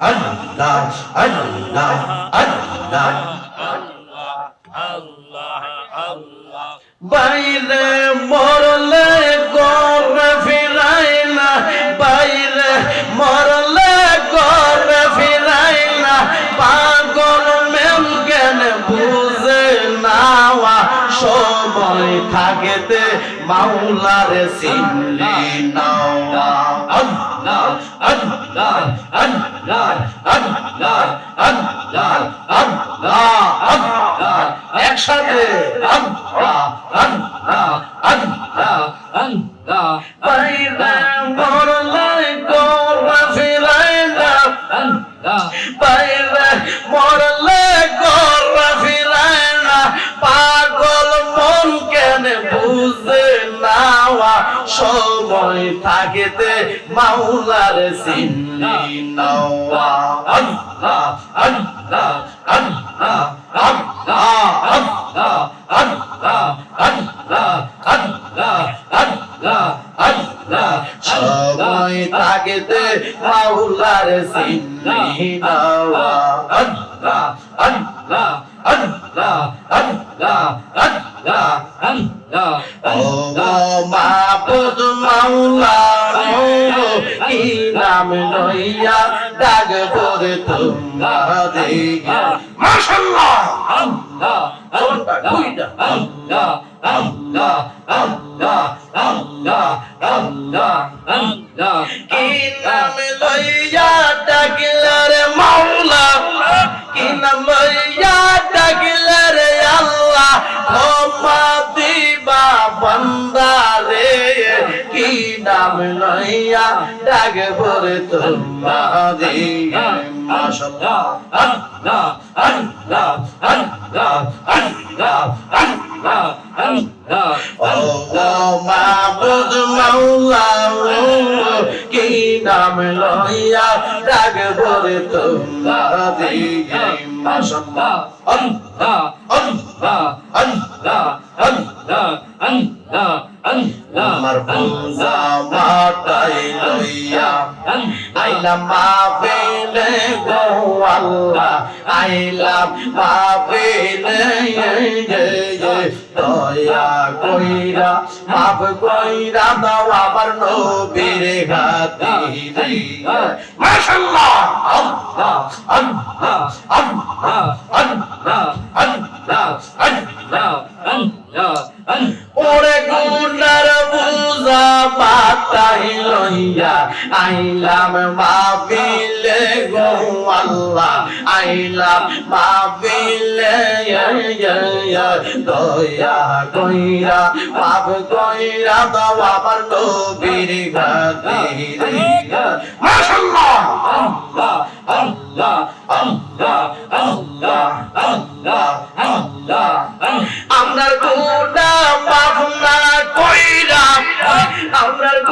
আল্লাহ আল্লাহ আল্লাহ। বাইরে মরলে গরে ফিরাই না বাইরে মরলে গরে ফিরাই না পাগল মেম কেন বুঝে নাওয়া? সময় থাকেতে মাওলার সিনলি নাওয়া। আল্লাহ আল্লাহ আল্লাহ। একসাথে পাইলাম বড় সময় থাকেতে মাওলার সিন্নি নাওয়া আল্লাহ আল্লাহ আল্লাহ আল্লাহ আল্লাহ আল্লাহ আল্লাহ আল্লাহ আল্লাহ আল্লাহ সময় থাকেতে মাওলার সিন্নি নাওয়া আল্লাহ আল্লাহ আল্লাহ আল্লাহ আল্লাহ ও মাবুদ মাওলা, কি নাম লইয়া ডাক পরে তোমাদের মাশাআল্লাহ আল্লাহ কোনটা আল্লাহ আল্লাহ আল্লাহ আল্লাহ আল্লাহ আল্লাহ কি নাম লইয়া ডাকলে নাম লইয়া ডাক পরে কি নাম লইয়া ডাক পরে তোমরা দিগে আল্লাহ আল্লাহ আমার পূজা মাতাই লইয়া আইলাম মা পেলে গো আল্লাহ। আইলাম মা পেলে দয়া কইরা মাফ কইরা দাও আমার নবীর খাতিরে মাশাআল্লাহ আল্লাহ আল্লাহ আল্লাহ আল্লাহ আল্লাহ আল্লাহ আল্লাহ। মাতাই লইয়া আইলাম মাবিলে গো আল্লাহ আইলাম মাবিলে দয়া কইরা পাপ কইরা দাও আমার আল্লাহ আল্লাহ আমরা গুনা মাফ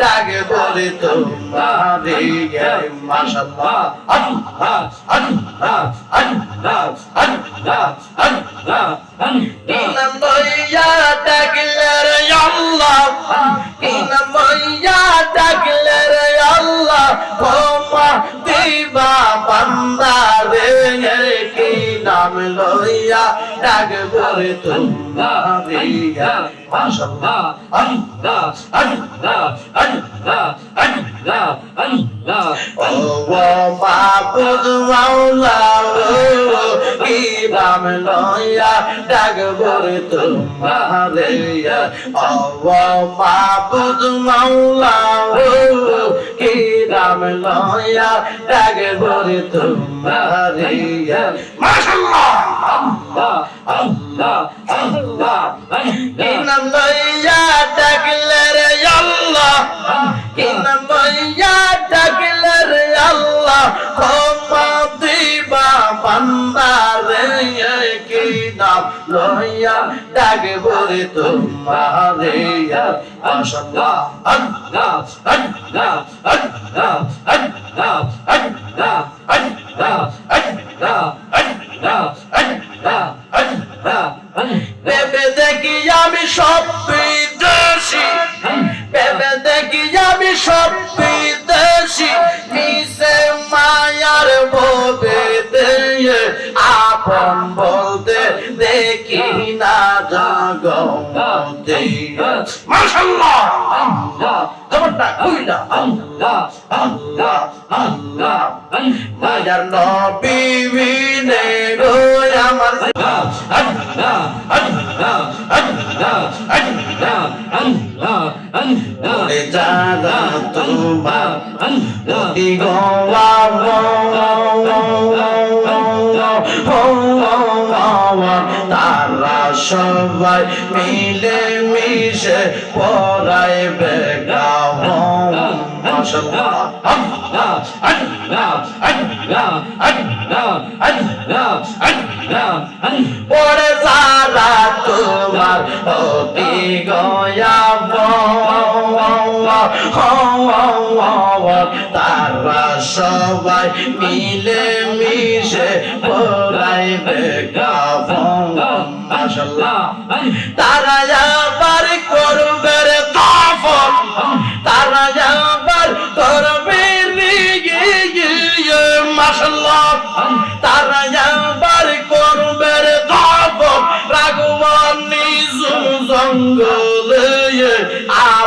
ডাক বলে তোমারে মাশাআল্লাহ। আল্লাহ আল্লাহ আল্লাহ আল্লাহ আল্লাহ কি নাম লইয়া ডাকলে রে আল্লাহ। কি নাম লইয়া ডাকলে রে আল্লাহ। ক্ষমা দিবা বান্দারে কি নাম লইয়া ডাক বলে তোমারে মাশাআল্লাহ আল্লাহ আল্লাহ আল্লাহ আল্লাহ আল্লাহ ও মাবুদ মাওলা কি নাম লইয়া ডাক বলে তোমারে ও মাবুদ মাওলা। কি নাম লইয়া ডাক বলে তোমারে মাশাআল্লাহ। আল্লাহ আল্লাহ আল্লাহ কি নাম লইয়া ডাকলে রে আল্লাহ। কি নাম লইয়া ডাকলে রে লইয়া ডাকে বলে তোমারে মাশাআল্লাহ আল্লাহ আল্লাহ আল্লাহ আল্লাহ আল্লাহ আল্লাহ আল্লাহ আল্লাহ আল্লাহ আল্লাহ ভেবে দেখি আমি সব বিদেশি ভেবে দেখি আমি সব বিদেশি মায়ার দিয়ে আপন বলতে দেখি না জগতে মাশাআল্লাহ আল্লাহ জবানটা কইলা আল্লাহ আল্লাহ আল্লাহ মায়ার নবী বিনে আমার আল্লাহ আল্লাহ আল্লাহ আল্লাহ আল্লাহ আল্লাহ ওরে জাদা তোমার অতি গোয়া তারা সবাই মিলে মিশে পড়ায় বেগাও মাশাআল্লাহ আল্লাহ আল্লাহ আল্লাহ আল্লাহ আল্লাহ আল্লাহ পরে সারা তোমার অতি গয়া তারা সবাই মিলে মিশে পড়াইবে মাশাল্লাহ তারা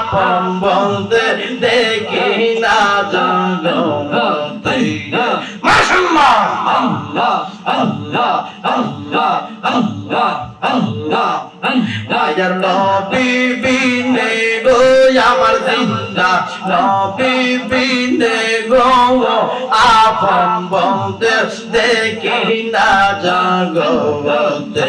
আপন বলতে দেখি না জগতে মাশাল্লাহ আল্লাহ আল্লাহ আল্লাহ আল্লাহ আল্লাহ গো জিন্দা নবী বিনে গো, আপন বলতে দেখি না জগতে।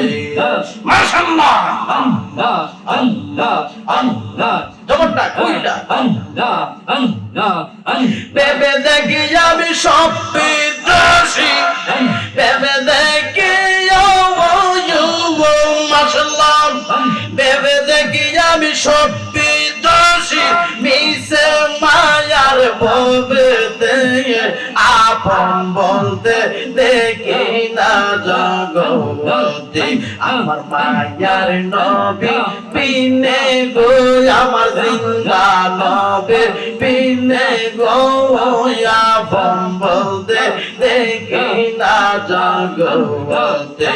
মাশাল্লাহ আল্লাহ আল্লাহ আল্লাহ জবানটা কইলা আল্লাহ আল্লাহ বেবে দেখি আমি সব বিদেশি বেবে দেখি দেখি আমি সব ববেতে আপন বলতে দেখি না জগতে আমার মায়ার নবী, পিনে গো, আমার জিন্দা নবে, পিনে গো আপন বলতে দেখি না জগতে।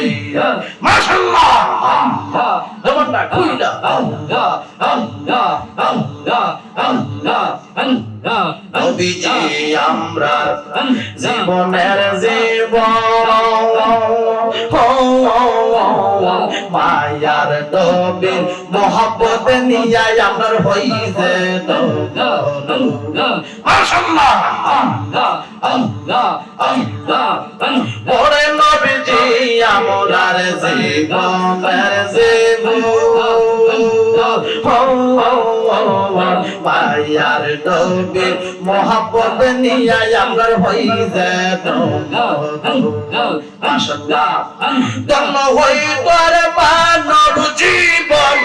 মাশাআল্লাহ আল্লাহ জবানটা খুইলা আল্লাহ আল্লাহ আল্লাহ আল্লাহ আল্লাহ নবীজি, আমরা জীবনের জীবন। মায়ার নবীর মোহাব্বত নিয়ে আমার হইছে মাশাআল্লাহ নবীজি আমার মায়ার ডবে মহাপদ নিয়ে আমরা হই দল হই তোর মানব জীবন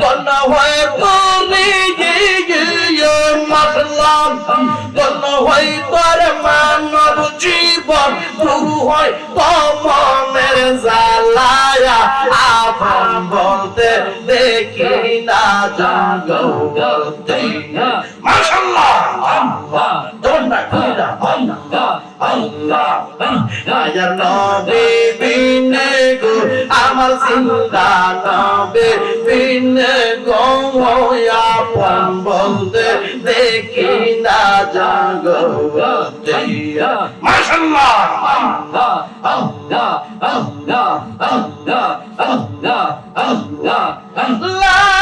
দল হই তুমি মাতলাম। দল হই তোর মানব জীবন শুরু হয় তমনের জালায়া আভাম বল মাশাআল্লাহ আল্লাহ তোমরা কইরা আল্লাহ আল্লাহ আয়ার নবী বিনে গো আমার জিন্দা নবী বিনে গো আপন বলতে দেখি না জগতে মাশাআল্লাহ আল্লাহ আল্লাহ আল্লাহ আল্লাহ আল্লাহ আল্লাহ আল্লাহ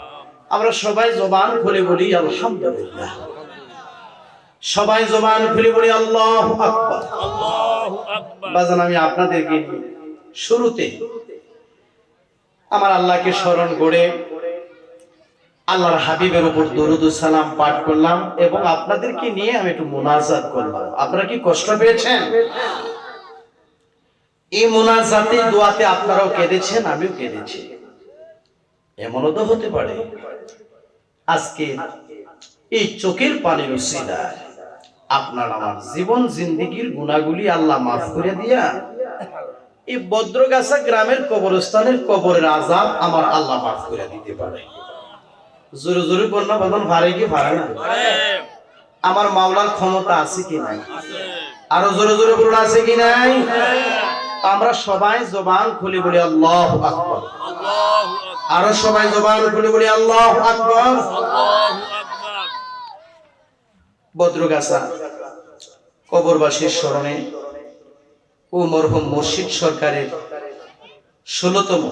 আমরা সবাই জবান খুলে বলি আলহামদুলিল্লাহ। সবাই জবান খুলে বলি আল্লাহু বাজান, আমি আপনাদেরকে শুরুতে আমার আল্লাহকে স্মরণ করে আল্লাহর হাবিবের উপর দরুদ সালাম পাঠ করলাম এবং আপনাদেরকে নিয়ে আমি একটু মোনাজাত করলাম। আপনারা কি কষ্ট পেয়েছেন? এই মোনাজাতে দোয়াতে আপনারাও কেঁদেছেন, আমিও কেঁদেছি। এমনও তো হতে পারে। আজকে এই চোখের পানির উসিলায় আপনার আমার জীবন জিন্দিগির গুণাগুলি আল্লাহ মাফ করে দিয়া এই বদ্রগাছা গ্রামের কবরস্থানের কবরের আজাব আমার আল্লাহ মাফ করে দিতে পারে। জোরে জোরে বন্যা বাদন পারে কি পারে না। আমার মাওলার ক্ষমতা আছে কি নাই? আরও জোরে জোরে বলুন, আছে কি নাই? আমরা সবাই জবান খুলে বলি, আল্লাহ আকবর। আল্লাহু আরও সবাই জবান খুলে বলি, আল্লাহ আকবর। বদ্রগাছা, কবরবাসীর স্মরণে ও মরহুম মসজিদ সরকারের ষোলতম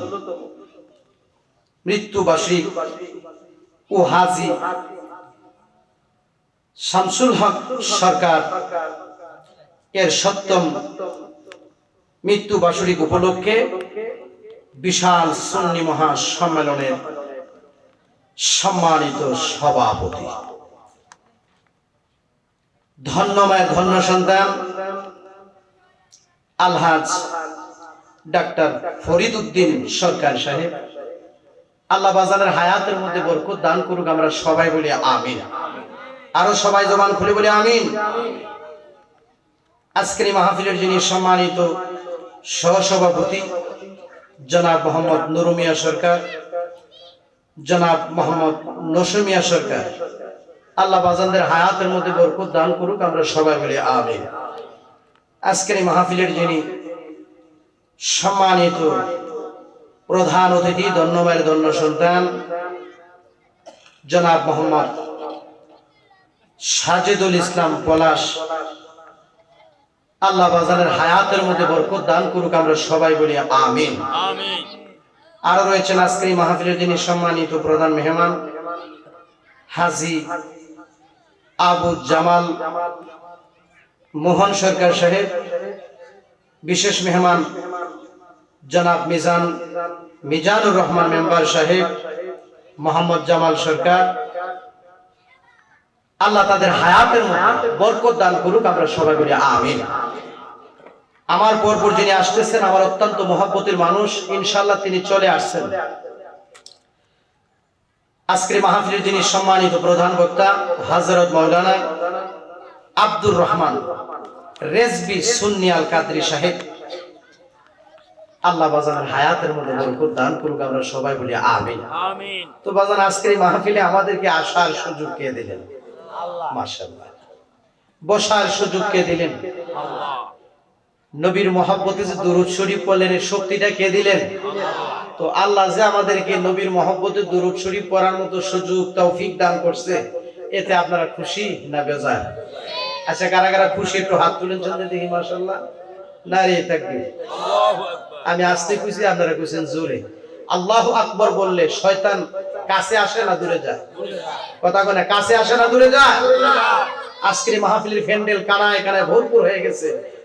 মৃত্যুবার্ষিক ও হাজি শামসুল হক সরকার এর সপ্তম মৃত্যু বার্ষিক উপলক্ষে বিশাল সুন্নি মহা সম্মেলনের সম্মানিত সভাপতি। ধন্যময় ধন্য সন্তান, আলহাজ ডাক্তার ফরিদ উদ্দিন সরকার সাহেব, আল্লাহ বাজারের হায়াতের মধ্যে বরকত দান করুক আমরা সবাই বলি আমিন। আরও সবাই জবান খুলে বলি আমিন। আজকের মাহফিলের যিনি সম্মানিত সহসভাপতি জনাব মোহাম্মদ নুরুমিয়া সরকার, জনাব মোহাম্মদ নসুমিয়া সরকার। আল্লাহ বাজানদের হায়াতের মধ্যে বরকত দান করুক, আমরা সবাই বলি আমিন। আজকের এই মাহফিলের যিনি সম্মানিত প্রধান অতিথি ধন্যবাদ ধন্য সন্তান, জনাব মোহাম্মদ সাজেদুল ইসলাম পলাশ আল্লাহ বাজারের হায়াতের মধ্যে বরকত দান করুক আমরা সবাই বলি আমিন। আমিন। আরও রয়েছেন আজকের এই মাহফিলের যিনি সম্মানিত প্রধান মেহমান হাজি আবু জামাল মোহন সরকার সাহেব বিশেষ মেহমান জনাব মিজান মিজানুর রহমান মেম্বার সাহেব মোহাম্মদ জামাল সরকার। আল্লাহ তাদের হায়াতের মধ্যে বরকত দান করুক আমরা সবাই বলি আমিন। আমার পরপর যিনি আসতেছেন আমার অত্যন্ত মহাব্বতের মানুষ ইনশাল্লাহ তিনি চলে আসছেন। আজকের মাহফিলের যিনি সম্মানিত প্রধান বক্তা হজরত মৌলানা আব্দুর রহমান রেজবি সুন্নি আল কাদরি সাহেব। আল্লাহ বাজানের হায়াতের মধ্যে বরকত দান করুক আমরা সবাই বলি আমিন। আমিন। তো বাজান আজকের এই মাহফিলে আমাদেরকে আসার সুযোগ কে দিলেন? মাশাআল্লাহ। বসার সুযোগ কে দিলেন? আল্লাহ। নবীর মহব্বতে যে দুরুদ শরীফ পড়লেন এর শক্তিটা কে দিলেন? তো আল্লাহ যে আমাদেরকে নবীর মহব্বতে দুরুদ শরীফ পড়ার মতো সুযোগ তৌফিক দান করছে এতে আপনারা খুশি না বেজার আচ্ছা কারা কারা খুশি? একটু হাত তুলেন চন্দ্র দেখি মাশাআল্লাহ। না রে আকবার আমি আসতে খুশি আপনারা খুশিন জোরে। আল্লাহ আকবর বললে শয়তান কাছে আসে না দূরে যায়? কথা কোনে কাছে আসে না দূরে যায়? আজকের মাহফিলের ফ্যান্ডেল কানায় কানায় ভরপুর হয়ে গেছে।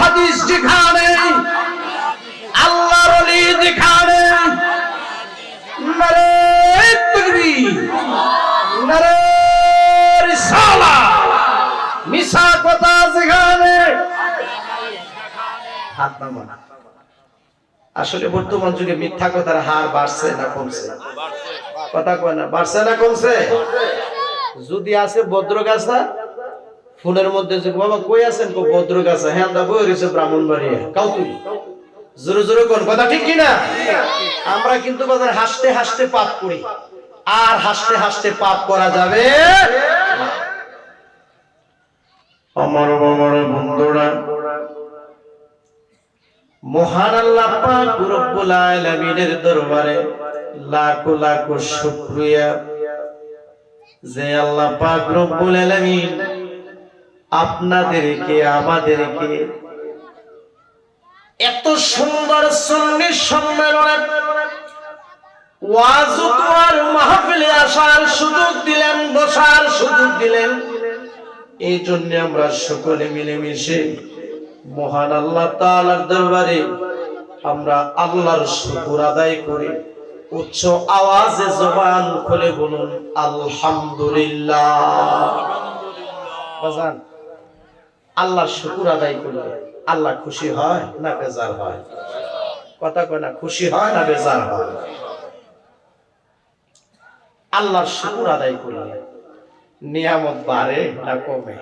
হাদিস যেখানে, আল্লাহর যেখানে আসলে বর্তমান যুগে মিথ্যা কথার হার বাড়ছে না কমছে? কথা কয় না, বাড়ছে না কমছে? যদি আছে বদ্রগাছা ফোনের মধ্যে যে বাবা কই আছেন কো ভদ্র গাছে হ্যাঁ দা বই রয়েছে ব্রাহ্মণ বাড়িয়ে কাউ তুই? জোরে জোরে কোন। কথা ঠিক কিনা? আমরা কিন্তু বাজার হাসতে হাসতে পাপ করি। আর হাসতে হাসতে পাপ করা যাবে না। আমার বাবার বন্ধুরা, মহান আল্লাহ পাক রব্বুল আলামিনের দরবারে লাখো লাখো শুকরিয়া। যে আল্লাহ পাক রব্বুল আলামিন আপনাদেরকে আমাদেরকে। এত সুন্দর সুন্নি সম্মেলনে ওয়াজুকার মাহফিলে আসার সুযোগ দিলেন বসার সুযোগ দিলেন। এই জন্য আমরা সকলে মিলেমিশে মহান আল্লাহ তাআলার দরবারে আমরা আল্লাহর শুকর আদায় করি উচ্চ আওয়াজে জবান খুলে বলুন আলহামদুলিল্লাহ। বাজান আল্লাহর শুকুর আদায় করলে আল্লাহ খুশি হয় না বেজার হয়? কথা কয় না, খুশি হয় না বেজার হয়? আল্লাহর শুকুর আদায় করলে নিয়ামত বাড়ে না কমে?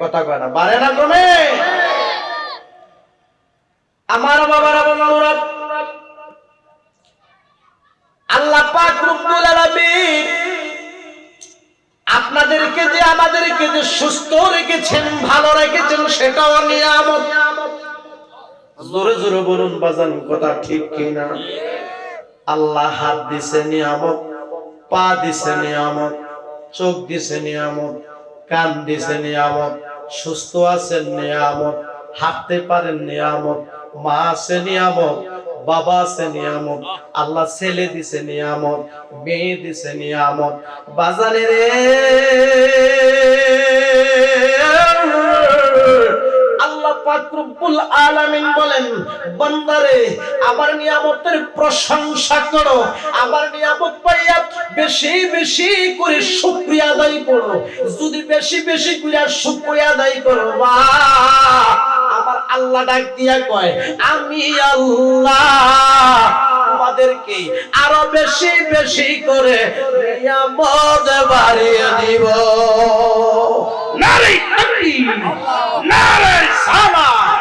কথা কয় না, বাড়ে না কমে? আমার বাবার বন্ধুরা আল্লাহ পাক রব্বুল আলামিন আপনাদেরকে যে আমাদেরকে যে সুস্থ রেখেছেন, ভালো রেখেছেন, সেটাও নিয়ামত। জোরে জোরে বলুন, বাজান, কথা ঠিক কিনা? আল্লাহ হাত দিছে নিয়ামত, পা দিছে নিয়ামত, চোখ দিছে নিয়ামত, কান দিছে নিয়ামত, সুস্থ আছেন নিয়ামত, হাঁটতে পারেন নিয়ামত, মা আছে নিয়ামত বাবা আছে নিয়ামত, আল্লাহ ছেলে দিছে নিয়ামত, মেয়ে দিছে নিয়ামত। বাজারে রে। আমার প্রশংসা করো নিয়ামত বেশি বেশি করে করো, যদি বেশি বেশি করে শুকরিয়া আদায় করো আল্লাহ ডাক দিয়া কয়, আমি আল্লাহ তোমাদেরকে আরও বেশি বেশি করে নিয়ামত বাড়িয়ে দিব। নারী নারী সালাম।